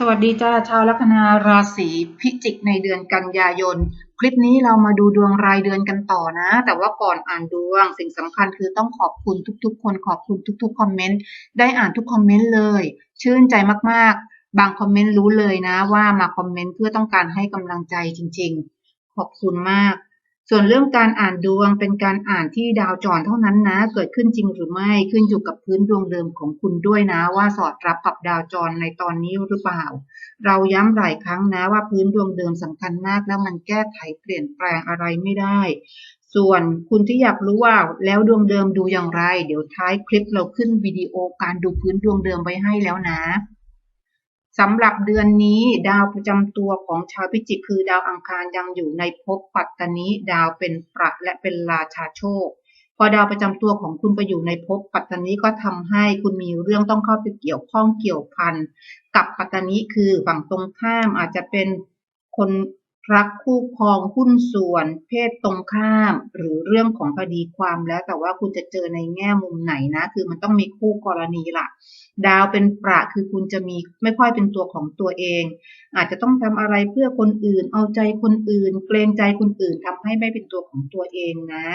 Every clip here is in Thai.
สวัสดีจ้าชาวลัคนาราศีพิจิกในเดือนกันยายน คลิปนี้เรามาดูดวงรายเดือนกันต่อนะ แต่ว่าก่อนอ่านดวง สิ่งสำคัญคือต้องขอบคุณทุกๆ คนขอบคุณทุกๆคอมเมนต์ได้อ่านทุกคอมเมนต์เลย ชื่นใจมากๆ บางคอมเมนต์รู้เลยนะว่ามาคอมเมนต์เพื่อต้องการให้กำลังใจจริง ๆ ขอบคุณมาก ส่วนเรื่องการอ่านดวงเป็นการอ่านที่ดาวจรเท่านั้นนะ เกิดขึ้นจริงหรือไม่ขึ้นอยู่กับพื้นดวงเดิมของคุณด้วยนะ ว่าสอดรับกับดาวจรในตอนนี้หรือเปล่า เราย้ำหลายครั้งนะว่าพื้นดวงเดิมสำคัญมาก แล้วมันแก้ไขเปลี่ยนแปลงอะไรไม่ได้ ส่วนคุณที่อยากรู้ว่าแล้วดวงเดิมดูอย่างไร เดี๋ยวท้ายคลิปเราขึ้นวิดีโอการดูพื้นดวงเดิมไว้ให้แล้วนะ สำหรับเดือนนี้ดาวประจำตัวของชาวพิจิกคือดาวอังคารยังอยู่ในภพปัตตนีดาวเป็นประและเป็นราชาโชค พอดาวประจำตัวของคุณไปอยู่ในภพปัตตนีก็ทำให้คุณมีเรื่องต้องเข้าไปเกี่ยวข้องเกี่ยวพันกับปัตตนีคือฝั่งตรงข้ามอาจจะเป็นคน รักคู่ครองหุ้นส่วน เพศตรงข้าม หรือเรื่องของคดีความแล้วแต่ว่าคุณจะเจอในแง่มุมไหนนะ คือมันต้องมีคู่กรณีล่ะ ดาวเป็นประคือคุณจะมีไม่ค่อยเป็นตัวของตัวเอง อาจจะต้องทำอะไรเพื่อคนอื่น เอาใจคนอื่น เกรงใจคนอื่นทำให้ไม่เป็นตัวของตัวเองนะ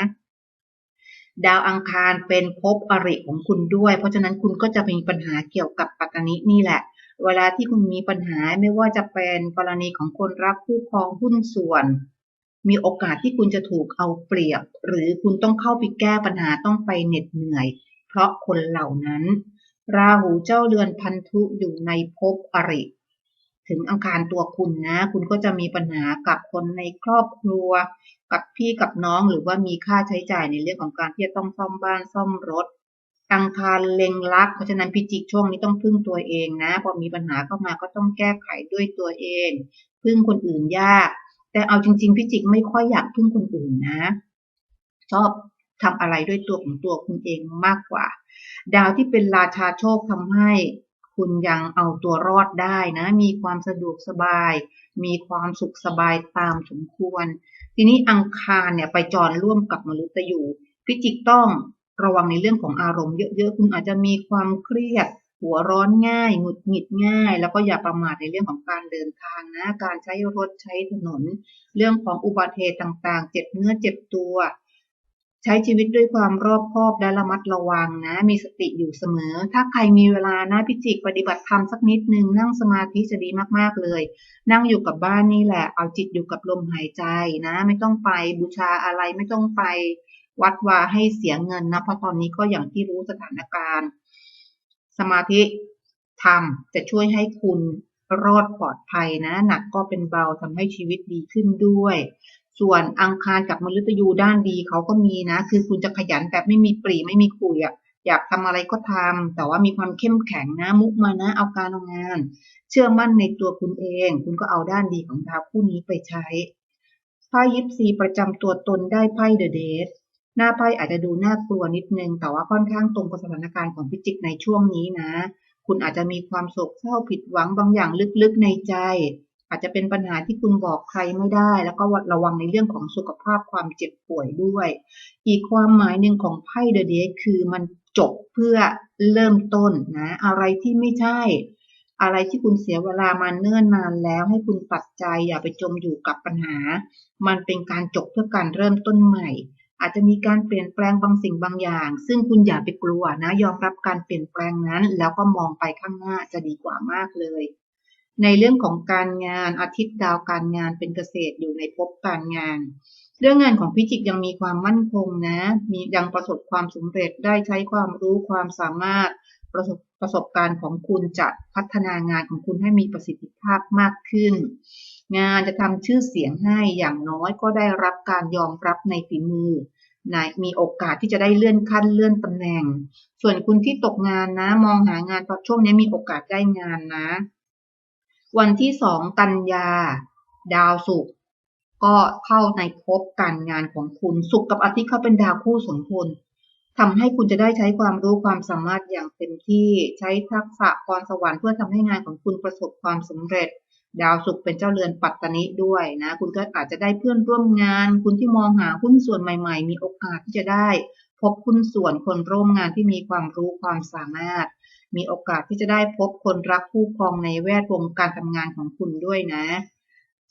ดาวอังคารเป็นภพอริของคุณด้วย เพราะฉะนั้นคุณก็จะมีปัญหาเกี่ยวกับปัตตานีนี่แหละ เวลาที่คุณมีปัญหาไม่ว่าจะเป็นกรณีของคนรักคู่ครองหุ้นส่วน มีโอกาสที่คุณจะถูกเอาเปรียบ หรือคุณต้องเข้าไปแก้ปัญหาต้องไปเหน็ดเหนื่อย เพราะคนเหล่านั้น ราหูเจ้าเรือนพันธุอยู่ในภพอริถึงอังคารตัวคุณนะ คุณก็จะมีปัญหากับคนในครอบครัว กับพี่กับน้องหรือว่ามีค่าใช้จ่ายในเรื่องของการที่จะต้องซ่อมบ้านซ่อมรถ อังคารเล็งลัก เพราะฉะนั้นพิจิกช่วงนี้ต้องพึ่งตัวเองนะ พอมีปัญหาเข้ามาก็ต้องแก้ไขด้วยตัวเอง พึ่งคนอื่นยาก แต่เอาจริง ๆ พิจิกไม่ค่อยอยากพึ่งคนอื่นนะ ชอบทำอะไรด้วยตัวของตัวคุณเองมากกว่า ดาวที่เป็นราชาโชคทำให้คุณยังเอาตัวรอดได้นะ มีความสะดวกสบาย มีความสุขสบายตามสมควร ทีนี้อังคารเนี่ยไปจรร่วมกับมฤตยูพิจิกต้อง ระวังในเรื่องของอารมณ์เยอะๆ คุณอาจจะมีความเครียด หัวร้อนง่าย หงุดหงิดง่าย แล้วก็อย่าประมาทในเรื่องของการเดินทางนะ การใช้รถใช้ถนน เรื่องของอุบัติเหตุต่างๆ เจ็บเนื้อเจ็บตัว ใช้ชีวิตด้วยความรอบคอบและระมัดระวังนะ มีสติอยู่เสมอ ถ้าใครมีเวลานะพิจิกปฏิบัติธรรมสักนิดนึงนั่งสมาธิจะดีมากๆเลย นั่งอยู่กับบ้านนี่แหละ เอาจิตอยู่กับลมหายใจนะ ไม่ต้องไปบูชาอะไรไม่ต้องไป วัดวาให้เสียเงินนะเพราะตอนนี้ก็อย่างที่รู้สถานการณ์ สมาธิทำจะช่วยให้คุณรอดปลอดภัยนะหนักก็เป็นเบาทำให้ชีวิตดีขึ้นด้วย ส่วนอังคารกับมฤตยูด้านดีเขาก็มีนะ คือคุณจะขยันแบบไม่มีปรีไม่มีคุยอะอยากทำอะไรก็ทำแต่ว่ามีความเข้มแข็งนะมุกมานะเอาการเอางาน เชื่อมั่นในตัวคุณเอง คุณก็เอาด้านดีของดาวคู่นี้ไปใช้ไพ่ยิปซีประจำตัวตนได้ไพ่เดอะเดท หน้าไพ่อาจจะดูน่ากลัวนิดนึง แต่ว่าค่อนข้างตรงกับสถานการณ์ของพิจิกในช่วงนี้นะ คุณอาจจะมีความโศกเศร้าผิดหวังบางอย่างลึกๆในใจ อาจจะเป็นปัญหาที่คุณบอกใครไม่ได้ แล้วก็ระวังในเรื่องของสุขภาพความเจ็บป่วยด้วย อีกความหมายหนึ่งของไพ่เดอะเดยคือมันจบเพื่อเริ่มต้นนะ อะไรที่ไม่ใช่ อะไรที่คุณเสียเวลามาเนิ่นนานแล้วให้คุณตัดใจอย่าไปจมอยู่กับปัญหา มันเป็นการจบเพื่อการเริ่มต้นใหม่ อาจจะมีการเปลี่ยนแปลงบางสิ่งบางอย่าง ซึ่งคุณอย่าไปกลัวนะ ยอมรับการเปลี่ยนแปลงนั้น แล้วก็มองไปข้างหน้าจะดีกว่ามากเลย ในเรื่องของการงานอาทิตย์ดาวการงานเป็นเกษตรอยู่ในภพการงาน เรื่องงานของพิจิกยังมีความมั่นคงนะ มียังประสบความสำเร็จได้ใช้ความรู้ความสามารถประสบประสบการณ์ของคุณจะพัฒนางานของคุณให้มีประสิทธิภาพมากขึ้น งานจะทำชื่อเสียงให้อย่างน้อยก็ได้รับการยอมรับในฝีมือมีโอกาสที่จะได้เลื่อนขั้นเลื่อนตำแหน่ง ส่วนคุณที่ตกงานนะ มองหางานตอนช่วงนี้มีโอกาสได้งานนะ วันที่สองกันยา ดาวศุกร์ก็เข้าในภพการงานของคุณศุกร์กับอาทิตย์เขาเป็นดาวคู่สมพลทำให้คุณจะได้ใช้ความรู้ความสามารถอย่างเต็มที่ใช้ทักษะพรสวรรค์เพื่อทำให้งานของคุณประสบความสำเร็จ ดาวศุกร์เป็นเจ้าเรือนปัตตานิด้วยนะ คุณก็อาจจะได้เพื่อนร่วมงาน คุณที่มองหาหุ้นส่วนใหม่ ๆ มีโอกาสที่จะได้ พบหุ้นส่วนคนร่วมงานที่มีความรู้ความสามารถ มีโอกาสที่จะได้พบคนรักคู่ครองในแวดวงการทำงานของคุณด้วยนะ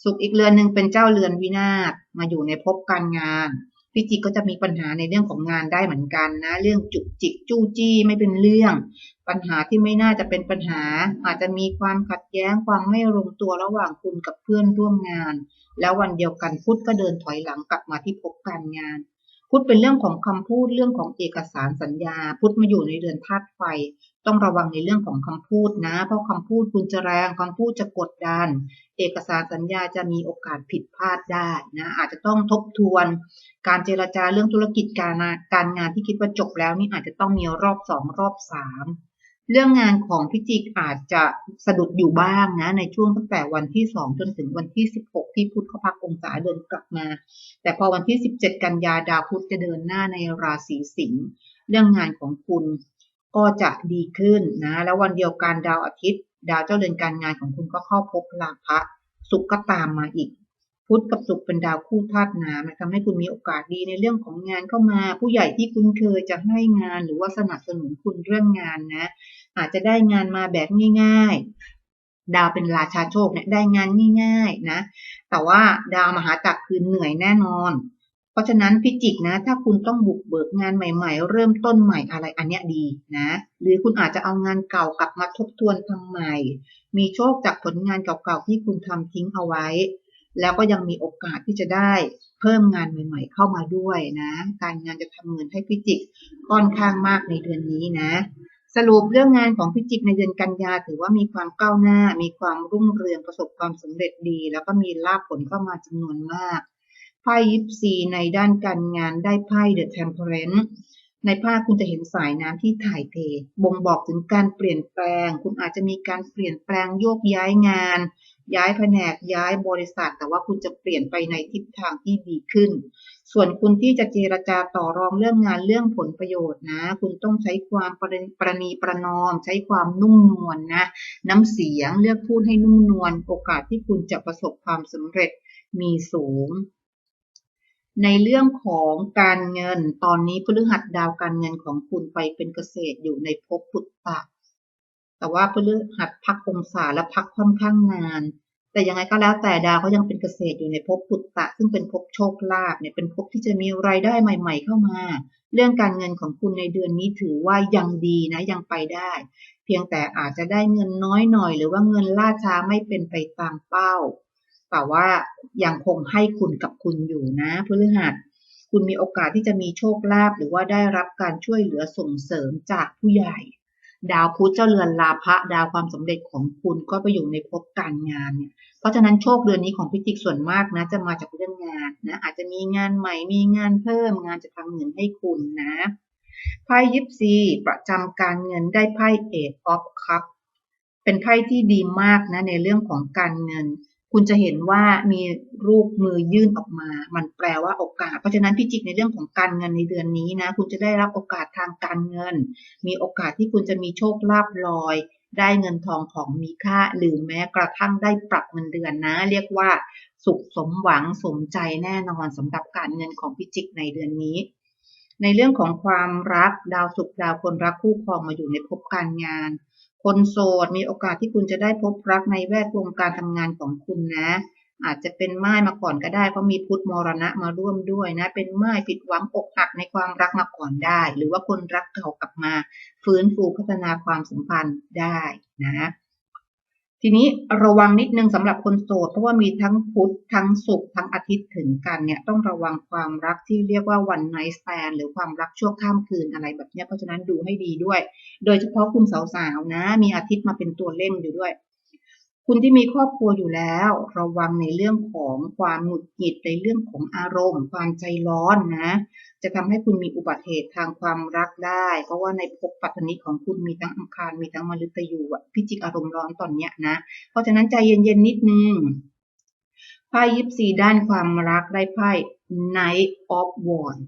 สุขอีกเรือนหนึ่งเป็นเจ้าเรือนวินาศมาอยู่ในภพการงาน พิจิกก็จะมีปัญหาในเรื่องของงานได้เหมือนกันนะ เรื่องจุกจิกจู้จี้ไม่เป็นเรื่อง ปัญหาที่ไม่น่าจะเป็นปัญหา อาจจะมีความขัดแย้งความไม่ลงตัวระหว่างคุณกับเพื่อนร่วมงาน แล้ววันเดียวกันพุทธก็เดินถอยหลังกลับมาที่พบการงาน พุธเป็นเรื่องของคำพูดเรื่องของเอกสารสัญญา พุธมาอยู่ในเดือนธาตุไฟ ต้องระวังในเรื่องของคำพูดนะ เพราะคำพูดคุณจะแรงคำพูดจะกดดัน เอกสารสัญญาจะมีโอกาสผิดพลาดได้นะอาจจะต้องทบทวน การเจรจาเรื่องธุรกิจการงานการงานที่คิดว่าจบแล้วนี่อาจจะต้องมีรอบสองรอบสาม เรื่องงานของพิจิกอาจจะสะดุดอยู่บ้างนะ ในช่วงตั้งแต่วันที่สองจนถึงวันที่สิบหกที่พุธเขาพักองศาเดินกลับมา แต่พอวันที่สิบเจ็ดกันยาดาวพุธจะเดินหน้าในราศีสิงห์เรื่องงานของคุณก็จะดีขึ้นนะ แล้ววันเดียวกันดาวอาทิตย์ ดาวเจ้าเรือนการงานของคุณก็เข้าพบลาภะสุขก็ตามมาอีก พุธกับสุขเป็นดาวคู่ธาตุน้ำทำให้คุณมีโอกาสดีในเรื่องของงานเข้ามา ผู้ใหญ่ที่คุ้นเคยจะให้งานหรือว่าสนับสนุนคุณเรื่องงานนะ อาจจะได้งานมาแบบง่าย ๆ ดาวเป็นราชาโชคเนี่ยได้งานง่าย ๆนะ แต่ว่าดาวมหาจักรคือเหนื่อยแน่นอน เพราะฉะนั้นพิจิกนะ ถ้าคุณต้องบุกเบิกงานใหม่ ๆ เริ่มต้นใหม่อะไรอันเนี้ยดีนะ หรือคุณอาจจะเอางานเก่ากลับมาทบทวนทำใหม่ มีโชคจากผลงานเก่าๆที่คุณทำทิ้งเอาไว้ แล้วก็ยังมีโอกาสที่จะได้เพิ่มงานใหม่ ๆ เข้ามาด้วยนะ การงานจะทำเงินให้พิจิกค่อนข้างมากในเดือนนี้นะ สรุปเรื่องงานของพิจิกในเดือนกันยาถือว่ามีความก้าวหน้า มีความรุ่งเรืองประสบความสำเร็จดี แล้วก็มีลาภผลเข้ามาจำนวนมากไพ่ยิปซีในด้านการงานได้ไพ่เดอะเทมเพลน ในภาพคุณจะเห็นสายน้ำที่ถ่ายเท บ่งบอกถึงการเปลี่ยนแปลง คุณอาจจะมีการเปลี่ยนแปลงโยกย้ายงาน ย้ายแผนกย้ายบริษัท แต่ว่าคุณจะเปลี่ยนไปในทิศทางที่ดีขึ้น ส่วนคุณที่จะเจรจาต่อรองเรื่องงานเรื่องผลประโยชน์นะ คุณต้องใช้ความประนีประนอม ใช้ความนุ่มนวลนนะน้ำเสียงเลือกพูดให้นุ่มนวลโอกาสที่คุณจะประสบความสำเร็จมีสูง ในเรื่องของการเงินตอนนี้พฤหัสดาวการเงินของคุณไปเป็นเกษตรอยู่ในภพพุทธะแต่ว่าพฤหัสพักองศาและพักค่อนข้างนาน แต่ยังไงก็แล้วแต่ดาวเขายังเป็นเกษตรอยู่ในภพพุทธะซึ่งเป็นภพโชคลาภเนี่ยเป็นภพที่จะมีรายได้ใหม่ ๆ เข้ามา เรื่องการเงินของคุณในเดือนนี้ถือว่ายังดีนะยังไปได้ เพียงแต่อาจจะได้เงินน้อยหน่อย หรือว่าเงินล่าช้าไม่เป็นไปตามเป้า แต่ว่ายังคงให้คุณกับคุณอยู่นะพฤหัสคุณมีโอกาสที่จะมีโชคลาภหรือว่าได้รับการช่วยเหลือส่งเสริมจากผู้ใหญ่ ดาวพุธเจ้าเรือนลาภะดาวความสำเร็จของคุณก็ไปอยู่ในภพการงานเนี่ยเพราะฉะนั้นโชคเดือนนี้ของพิจิกส่วนมากนะจะมาจากเรื่องงานนะอาจจะมีงานใหม่มีงานเพิ่มงานจะทำเงินให้คุณนะไพ่ยิปซีประจำการเงินได้ไพ่เอทออฟคัพเป็นไพ่ที่ดีมากนะในเรื่องของการเงิน คุณจะเห็นว่ามีรูปมือยื่นออกมา มันแปลว่าโอกาส เพราะฉะนั้นพิจิกในเรื่องของการเงินในเดือนนี้นะ คุณจะได้รับโอกาสทางการเงิน มีโอกาสที่คุณจะมีโชคลาภลอย ได้เงินทองของมีค่า หรือแม้กระทั่งได้ปรับเงินเดือนนะ เรียกว่าสุขสมหวังสมใจแน่นอนสำหรับการเงินของพิจิกในเดือนนี้ ในเรื่องของความรักดาวสุขดาวคนรักคู่ครองมาอยู่ในภพการงาน คนโสดมีโอกาสที่คุณจะได้พบรักในแวดวงการทำงานของคุณนะ อาจจะเป็นไม้มาก่อนก็ได้เพราะมีพุทธมรณะมาร่วมด้วยนะ เป็นไม้ผิดหวังอกหักในความรักมาก่อนได้ หรือว่าคนรักเก่ากลับมา ฟื้นฟูพัฒนาความสัมพันธ์ได้นะ ทีนี้ระวังนิดนึงสำหรับคนโสดเพราะว่ามีทั้งพุธทั้งศุกร์ทั้งอาทิตย์ถึงกันเนี่ยต้องระวังความรักที่เรียกว่าวันไนท์แตนหรือความรักชั่วข้ามคืนอะไรแบบนี้เพราะฉะนั้นดูให้ดีด้วย โดยเฉพาะคุณสาวๆนะ มีอาทิตย์มาเป็นตัวเล่นอยู่ด้วย คุณที่มีครอบครัวอยู่แล้ว ระวังในเรื่องของความหงุดหงิดในเรื่องของอารมณ์ ความใจร้อนนะ จะทำให้คุณมีอุบัติเหตุทางความรักได้ เพราะว่าในภพปัตตนิของคุณมีทั้งอังคารมีทั้งมฤตยูอะพิจิกอารมณ์ร้อนตอนเนี้ยนะ เพราะฉะนั้นใจเย็นๆนิดนึงไพ่ยิปซีด้านความรักได้ไพ่ Knight of Wands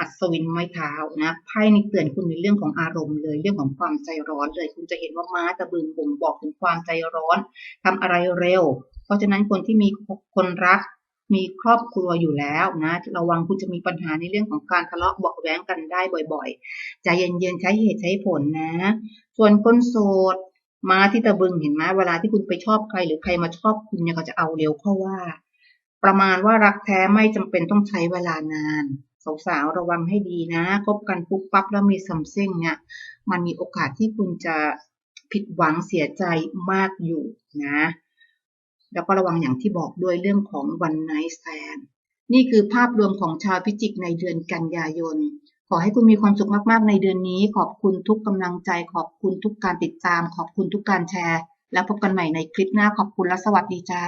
อัศวินไม้เท้านะไพ่ในเตือนคุณในเรื่องของอารมณ์เลยเรื่องของความใจร้อนเลย คุณจะเห็นว่าม้าตะบึงบ่งบอกถึงความใจร้อนทำอะไรเร็ว เพราะฉะนั้นคนที่มีคนรักมีครอบครัวอยู่แล้วนะระวังคุณจะมีปัญหาในเรื่องของการทะเลาะเบาแว้งกันได้บ่อยๆใจเย็นๆใช้เหตุใช้ผลนะ ส่วนคนโสดมาที่ตะบึงเห็นไหมเวลาที่คุณไปชอบใครหรือใครมาชอบคุณเนี่ยเขาจะเอาเร็วเพราะว่า ประมาณว่ารักแท้ไม่จำเป็นต้องใช้เวลานาน สาวๆระวังให้ดีนะคบกันปุ๊บปั๊บแล้วมีซัมซิ่งเนี่ยมันมีโอกาสที่คุณจะผิดหวังเสียใจมากอยู่นะ แล้วก็ระวังอย่างที่บอกด้วยเรื่องของวันไนท์แ n นนี่คือภาพรวมของชาวพิจิกในเดือนกันยายน ขอให้คุณมีความสุขมากๆในเดือนนี้ ขอบคุณทุกกำลังใจ ขอบคุณทุกการติดตาม ขอบคุณทุกการแชร์ แล้วพบกันใหม่ในคลิปหน้าขอบคุณและสวัสดีจ้า